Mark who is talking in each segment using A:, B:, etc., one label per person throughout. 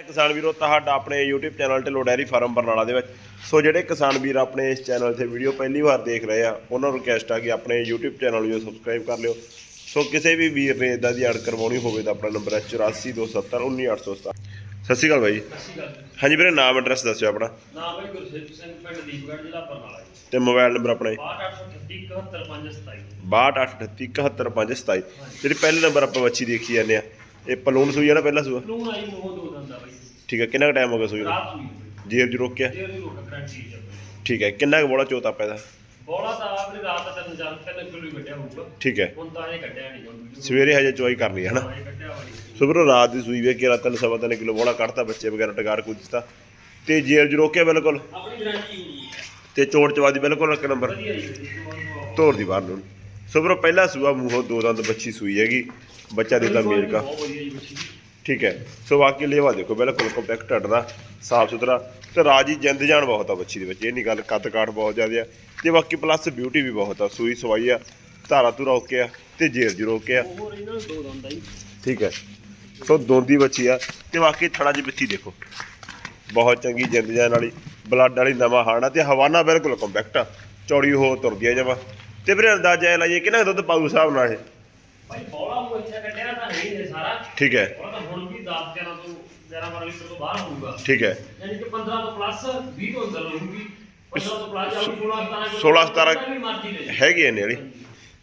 A: ਕਿਸਾਨ ਵੀਰੋ ਤੁਹਾਡਾ ਆਪਣੇ YouTube channel Dhillon dairy farm Barnala ਦੇ ਵਿੱਚ। ਸੋ ਜਿਹੜੇ ਕਿਸਾਨ ਵੀਰ ਆਪਣੇ ਇਸ ਚੈਨਲ ਤੇ ਵੀਡੀਓ ਪਹਿਲੀ ਵਾਰ ਦੇਖ ਰਹੇ ਆ ਉਹਨਾਂ ਨੂੰ ਰਿਕਵੈਸਟ ਆ ਕਿ ਆਪਣੇ YouTube ਚੈਨਲ ਨੂੰ ਸਬਸਕ੍ਰਾਈਬ ਕਰ ਲਿਓ। ਸੋ ਕਿਸੇ ਵੀ ਵੀਰ ਨੇ ਇਦਾਂ ਦੀ ਐਡ ਕਰਵਾਉਣੀ ਹੋਵੇ ਤਾਂ ਆਪਣਾ ਨੰਬਰ ਹੈ 8427191817 ਸਤਿ ਸ਼੍ਰੀ ਅਕਾਲ ਬਾਈ।
B: ਸਤਿ ਸ਼੍ਰੀ ਅਕਾਲ
A: ਹਾਂਜੀ ਵੀਰੇ ਨਾਮ ਐਡਰੈਸ ਦੱਸਿਓ ਆਪਣਾ।
B: ਨਾਮ ਹੈ ਗੁਰਸੇਵ ਸਿੰਘ ਪਿੰਡ ਦੀਪਗੜ੍ਹ ਜ਼ਿਲ੍ਹਾ ਬਰਨਾਲਾ
A: ਤੇ ਮੋਬਾਈਲ ਨੰਬਰ ਆਪਣਾ।
B: 62838
A: 6238371527 ਜਿਹੜੀ ਪਹਿਲੇ ਨੰਬਰ ਆਪਾਂ ਬੱਚੀ ਦੇਖੀ ਜਾਂਦੇ ਆ। ਇਹ ਪਲੂਨ ਸੂਈ ਨਾ ਪਹਿਲਾ ਸੂਆ?
B: ਲੂਣ ਆਈ ਮੋਹ ਦੋ ਦੰਦਾ ਬਾਈ।
A: ਠੀਕ ਹੈ ਕਿੰਨਾ ਟਾਈਮ ਹੋ ਗਿਆ ਸੂਈ ਨੂੰ
B: ਰਾਤ ਨੂੰ ਹੀ
A: ਜੀਰ ਜੀ ਰੋਕਿਆ?
B: ਦੇਰ ਦੀ ਰੋਕ ਗਰੰਟੀ ਹੈ ਬਾਈ
A: ਠੀਕ ਹੈ ਕਿੰਨਾ ਕੁ ਬੋਲਾ ਚੋਤਾ ਪੈਦਾ?
B: ਬੋਲਾ ਤਾਂ ਆਪਣੀ ਰਾਤ ਦਾ ਤਿੰਨ ਚਾਰ ਤਿੰਨ ਕਿਲੋ ਹੀ ਕੱਢਿਆ ਹੋਊਗਾ।
A: ਠੀਕ ਹੈ।
B: ਹੁਣ ਤਾਂ ਇਹ ਕੱਢਿਆ ਨਹੀਂ ਹੁਣ ਵੀਡੀਓ
A: ਸਵੇਰੇ ਹਜੇ ਚੋਈ ਕਰਨੀ ਹੈ ਹਨਾ?
B: ਇਹ ਕੱਢਿਆ ਵਾਲੀ
A: ਸੁਬਰੋ ਰਾਤ ਦੀ ਸੂਈ ਵੇ ਕੇ ਰਾਤ ਤਿੰਨ ਸਵਾ ਤਿੰਨ ਕਿਲੋ ਬੋਲਾ ਕੱਢਤਾ ਬੱਚੇ ਵਗੈਰਾ ਟਗਾਰ ਕੁਝ ਦਿੱਤਾ। ਤੇ ਜੇਰ ਜੀ ਰੋਕਿਆ ਬਿਲਕੁਲ?
B: ਆਪਣੀ ਗਰੰਟੀ ਹੋਊਗੀ
A: ਤੇ ਚੋੜ ਚਵਾਦੀ ਬਿਲਕੁਲ ਇੱਕ ਨੰਬਰ?
B: ਵਧੀਆ ਜੀ
A: ਧੋਰ ਦੀ ਬਾਹਰ ਨੂੰ। ਸੁਬਰੋ ਪਹਿਲਾ ਸੂਆ ਮੂੰਹੋਂ ਦੋ ਦੰਦ ਬੱਚੀ ਸੂਈ ਹੈਗੀ ਬੱਚਾ ਦਿੱਤਾ ਮੇਲ ਕਾ
B: ਬਹੁਤ ਵਧੀਆ ਜੀ ਬੱਚੀ
A: ਠੀਕ ਹੈ ਸੋ ਬਾਕੀ ਲੇਵਾ ਦੇਖੋ ਬਿਲਕੁਲ ਕੰਪੈਕਟ ਹਟਦਾ ਸਾਫ਼ ਸੁਥਰਾ ਤੇ ਰਾਜੀ ਜਿੰਦ ਜਾਨ ਬਹੁਤ ਆ ਬੱਚੀ ਦੇ ਵਿੱਚ ਇਹ ਨਹੀਂ ਗੱਲ ਕੱਦ ਕਾਠ ਬਹੁਤ ਜ਼ਿਆਦਾ ਆ ਤੇ ਬਾਕੀ ਪਲੱਸ ਬਿਊਟੀ ਵੀ ਬਹੁਤ ਆ ਸੂਈ ਸਵਾਈ ਆ ਧਾਰਾ ਧੁਰਾ ਓਕੇ ਆ ਤੇ ਜੇਰ ਜੀ ਰੋਕੇ ਆ।
B: ਹੋਰ ਇਹਨਾਂ ਨੂੰ ਦੋ ਦੰਦਾ ਜੀ।
A: ਠੀਕ ਹੈ ਸੋ ਦੋਂਦੀ ਬੱਚੀ ਆ ਤੇ ਬਾਕੀ ਥਣਾ ਦੀ ਬਿੱਥੀ ਦੇਖੋ ਬਹੁਤ ਚੰਗੀ ਜਿੰਦ ਜਾਨ ਵਾਲੀ ਬਲੱਡ ਵਾਲੀ ਨਵਾਂ ਹਾਣਾ ਤੇ ਹਵਾਨਾ ਬਿਲਕੁਲ ਕੰਪੈਕਟ ਆ ਚੌੜੀ ਹੋ ਤੁਰਦੀ ਆ ਜਮਾ। ਤੇ ਵੀਰੇ ਅੰਦਾਜ਼ਾ ਲਾਈਏ ਕਿੰਨਾ ਕੁ ਦੁੱਧ ਪਾਊ ਹਿਸਾਬ ਨਾਲ ਇਹ?
B: ਭਾਈ ਬੋਲਾ ਉਹ ਇੱਥੇ ਕੱਢਿਆ ਤਾਂ ਹੈ ਹੀ ਸਾਰਾ।
A: ਠੀਕ ਹੈ।
B: ਬੋਲਾ ਤਾਂ ਹੁਣ ਵੀ 10 11 ਤੋਂ 11 12 ਲੀਟਰ ਤੋਂ ਬਾਹਰ ਹੋਊਗਾ।
A: ਠੀਕ ਹੈ।
B: ਯਾਨੀ ਕਿ 15 ਤੋਂ ਪਲੱਸ 20 ਤੋਂ ਅੰਦਰ ਰਹੂਗੀ 15 ਤੋਂ ਪਲੱਸ ਜਾਊ 16 17
A: 16 17
B: ਵੀ ਮਰਜ਼ੀ ਲੈ
A: ਹੈਗੀ ਐ ਵਾਲੀ।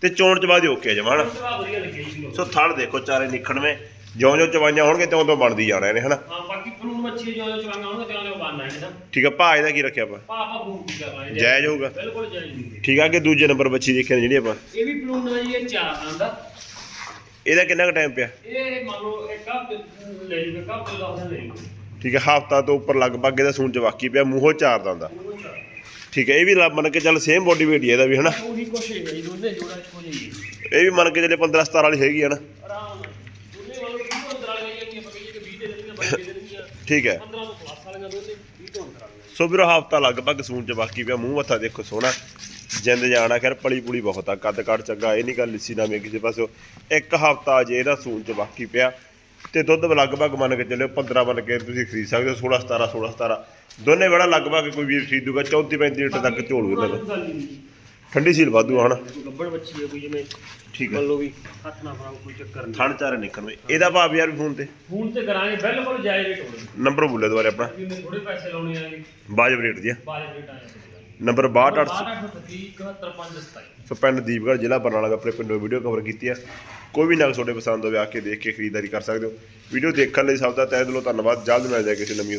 A: ਤੇ ਚੋਣ ਚ ਬਾਅਦ ਓਕੇ ਜਮਾ ਹਨਾ?
B: ਉਸ ਤਰ੍ਹਾਂ ਵਧੀਆ ਲੱਗੀ ਜੀ।
A: ਸੋ ਥੜ ਦੇਖੋ ਚਾਰੇ ਨਿਖੜਵੇਂ ਜਿਉਂ ਜਿਉਂ ਚਵਾਈਆਂ ਹੋਣਗੇ ਤਿਉਂ ਤੋਂ ਬਣਦੀ ਜਾਣਾ ਇਹਨੇ ਹਨਾ?
B: ਹਾਂ ਬਾਕੀ ਮੱਛੀ ਜੋ ਜੋ ਚਵਾਂਗਾ ਉਹਨਾਂ ਤੇ ਉਹ ਬਣਨਾ ਹੈ ਨਾ
A: ਠੀਕ ਹੈ ਭਾਅ ਇਹਦਾ ਕੀ ਰੱਖਿਆ ਆਪਾਂ?
B: ਪਾਪਾ ਕੀ ਕਰ ਰਹੇ
A: ਜਾਇਜ਼ ਹੋਊਗਾ।
B: ਬਿਲਕੁਲ ਜਾਇਜ਼ ਨਹੀਂ
A: ਠੀਕ ਆ ਕਿ ਦੂਜੇ ਨੰਬਰ ਬੱਚੀ ਦੇਖੀ ਨੇ ਜਿਹੜੀ ਆਪਾਂ?
B: ਇਹ ਵੀ ਫਲੂਨ ਹੈ ਜੀ ਇਹ ਚਾਰ ਆਂਦਾ
A: ਇਹਦਾ ਕਿੰਨਾ ਕੁ ਟਾਈਮ ਪਿਆ?
B: ਇਹ ਮੰਨ ਲਓ ਇੱਕ ਹਫ਼ਤੇ ਲੈ ਜੂਗਾ ਇੱਕ ਹਫ਼ਤੇ ਦਾ ਲੈ ਜੂਗਾ।
A: ਠੀਕ ਹੈ ਹਫਤਾ ਤੋਂ ਉੱਪਰ ਲਗਭਗ ਇਹਦਾ ਸੂਣ ਚ ਵਾਕੀ ਪਿਆ ਮੂੰਹੋਂ ਚਾਰ ਦੰਦਾ
B: ਉਹ ਚਾਰ
A: ਠੀਕ ਹੈ ਇਹ ਵੀ ਲਾ- ਮੰਨ ਕੇ ਚੱਲ ਸੇਮ ਬੋਡੀ ਵੇਟ ਹੀ ਇਹਦਾ ਵੀ ਹਨਾ?
B: ਉਹੀ ਕੁਛ ਹੈ ਜੀ ਦੋਨੇ ਜੋੜਾ ਇੱਕੋ ਜਿਹੀ ਹੈ।
A: ਇਹ ਵੀ ਮੰਨ ਕੇ ਚੱਲੇ 15 17 ਵਾਲੀ ਹੈਗੀ ਹੈ ਨਾ।
B: ਆਰਾਮ ਨਾਲ। ਦੋਨੇ ਵਾਲੋਂ 20 ਤੋਂ ਅੰਦਰ ਵਾਲੀਆਂ ਜਾਂਦੀਆਂ ਪਕਈਏ ਕਿ 20 ਦੇ ਦੇਣਗੀਆਂ 22 ਦੇ
A: ਠੀਕ ਹੈ।
B: 15 ਤੋਂ ਪਲੱਸ ਵਾਲੀਆਂ ਦੋਨੇ 20 ਤੋਂ ਅੰਦਰ ਵਾਲੀਆਂ
A: ਸੋ ਵੀਰੋ ਹਫਤਾ ਲਗਭਗ ਸੂਣ ਚ ਬਾਕੀ ਪਿਆ ਮੂੰਹ ਮੱਥਾ ਦੇਖੋ ਸੋਹਣਾ। ਜਿੰਦ ਜਾਣਾ ਖੈਰ ਪਲੀ ਪੁਲੀ ਬਹੁਤ ਆ ਕੱਦ ਕੱਟ ਚੰਗਾ ਇਹ ਨਹੀਂ ਗੱਲ ਲਿੱਸੀ ਨਾ ਮੇ ਕਿਸੇ ਪਾਸੋਂ ਇੱਕ ਹਫਤਾ ਜੇ ਇਹਦਾ ਸੂਣ ਚ ਬਾਕੀ ਪਿਆ। ਤੇ ਦੁੱਧ ਲਗਭਗ ਮੰਨ ਕੇ ਚੱਲਿਓ 15 ਮੰਨ ਕੇ ਤੁਸੀਂ ਖਰੀਦ ਸਕਦੇ ਹੋ 16 17 16 17 ਦੋਨੇ ਬੜਾ ਲਗਭਗ ਕੋਈ ਵੀਰ ਖਰੀਦੂਗਾ 34 35 ਲੀਟਰ ਤੱਕ ਝੋਲੂ ਇਹਨਾਂ ਦਾ
B: ਗੱਲ ਹੀ ਨਹੀਂ
A: ਠੰਡੀ ਸੀਲ ਵਾਧੂ ਆ ਹਨਾ?
B: ਗੱਬੜ ਬੱਚੀ ਹੈ ਕੋਈ ਜਿਵੇਂ
A: ਠੀਕ ਹੈ
B: ਮੰਨ ਲਓ ਵੀ ਹੱਥ ਨਾ ਫੜਾਓ ਕੋਈ ਚੱਕਰ ਨਹੀਂ।
A: ਥਣ ਚਾਰੇ ਨਿਕਲਵੇਂ ਇਹਦਾ ਭਾਵ ਯਾਰ ਵੀ ਫੋਨ ਤੇ।
B: ਫੋਨ ਤੇ ਕਰਾਂਗੇ ਬਿਲਕੁਲ ਜਾਇਜ਼ ਰੇਟ ਹੋਣਾ।
A: ਨੰਬਰ ਬੋਲੇ ਦੁਬਾਰੇ ਆਪਣਾ।
B: ਜਿਵੇਂ ਥੋੜੇ ਪੈਸੇ ਲਾਉਣੇ ਆਗੇ
A: ਬਾਜਬ ਰੇਟ ਜੀ
B: ਬਾਰੇ ਰੇਟ ਆਇਆ
A: ਨੰਬਰ 62
B: 62827
A: ਸੋ ਪਿੰਡ ਦੀਪਗੜ੍ਹ ਜ਼ਿਲ੍ਹਾ ਬਰਨਾਲਾ ਦਾ ਆਪਣੇ ਪਿੰਡੋਂ ਵੀਡੀਓ ਕਵਰ ਕੀਤੀ ਹੈ ਕੋਈ ਵੀ ਨਗ ਤੁਹਾਡੇ ਪਸੰਦ ਹੋਵੇ ਆ ਕੇ ਦੇਖ ਕੇ ਖਰੀਦਦਾਰੀ ਕਰ ਸਕਦੇ ਹੋ। ਵੀਡੀਓ ਦੇਖਣ ਲਈ ਸਭ ਦਾ ਤਹਿ ਦਿਲੋਂ ਧੰਨਵਾਦ। ਜਲਦ ਮਿਲ ਜਾਏ ਕਿਸੇ ਨਵੀਂ